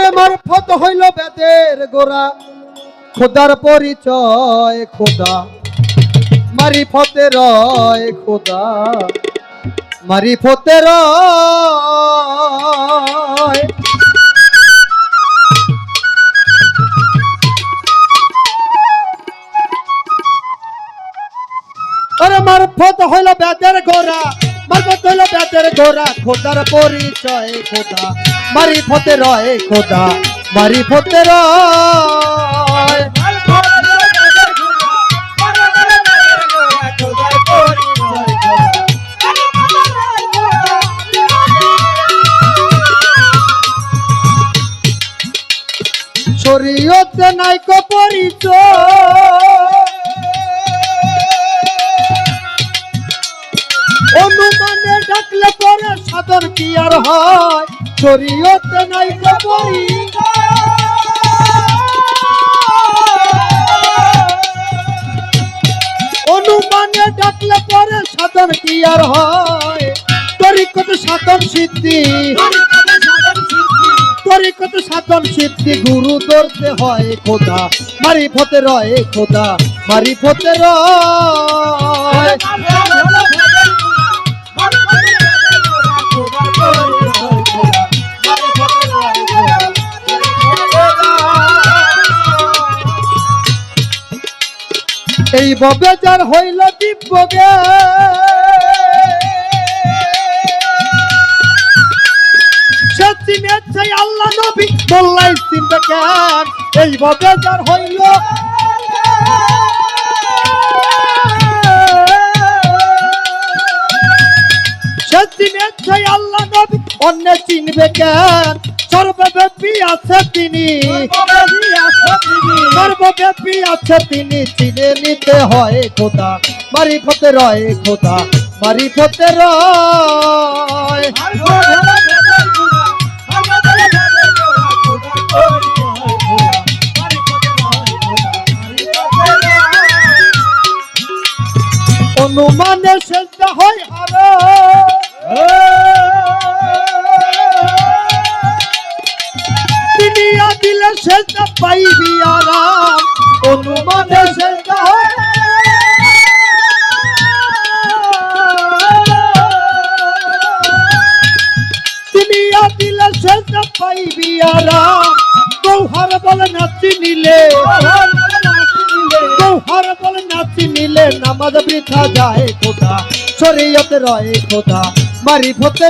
আরে মারফত হইল বেদের গোরা খোদার পরিচয় খোদা। মারি ফতে রয় খোদা। মারি ফতে রয়। আরে মারফত হইল বেদের গোরা মারফত হইল বেদের গোরা খোদার পরিচয় খোদা। মারি ফতে রয় খোদা, মারি ফতে রয়। শরীয়তে নাইকো পরিচয়। সাধন কি আর হয়? শরীয়তে নাইকো পরিচয় অনুমানে ডাকলে পরে সাধন কি আর হয়? তরিকত সাধন সিদ্ধি। তরিকত সাধন সিদ্ধি গুরু ধরতে হয় খোদা। মারি ফতে রয় খোদা। মারি ফতে রয়। এই ববে যার হইল দিব্য চাই আল্লাহ নবী মোল্লাই চিনবে কেন? এই ববে যার হইল চাই আল্লাহ নবী অন্য চিনবে কেন? সর্বব্যাপী আছে তিনি। সর্বব্যাপী আছে তিনি। চিনে নিতে হয় খোদা। মারি ফতে রয় খোদা। মারি ফতে রয়। অনুমানে সেজদা হয় হার। সেজদা পাইবি আরাম, অনুমানে হয়। দুনিয়া দিলে সেজদা পাইবি আরাম। বলে নাচি নিলে। গৌহার বলে নাচি নিলে নামাজ বৃথা যায় খোদা শরীয়তে রয় খোদা মারি ফতে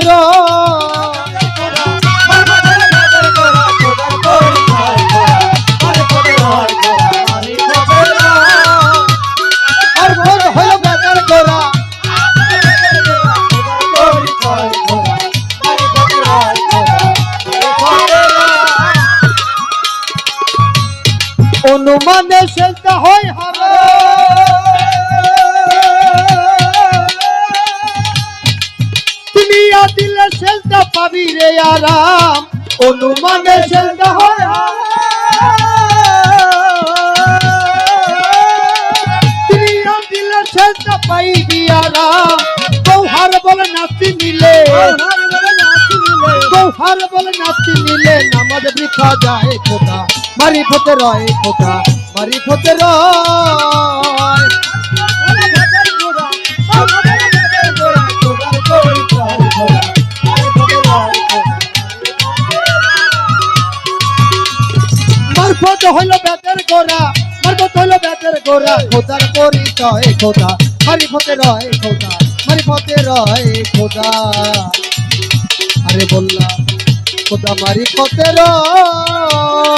অনুমানে সেজদা হয় হারা দুনিয়া দিলে পাবি রে আরাম। অনুমানে সেজদা হয় দুনিয়া দিলে সেজদা পাইবি আরাম। গৌহার বলে নাচি নিলে গৌহার বলে নাচি নিলে নামাজ বৃথা যায় খোদা মারি ফতে রয় খোদা মারি ফতে রয়। মারফত হইল বেতের গোরা মারফত হইল বেতের গোরা খোদার পরিচয় খোদা মারি ফতে রয় খোদা মারি ফতে রয় খোদা আরে বললাম খোদা মারি ফতে রয়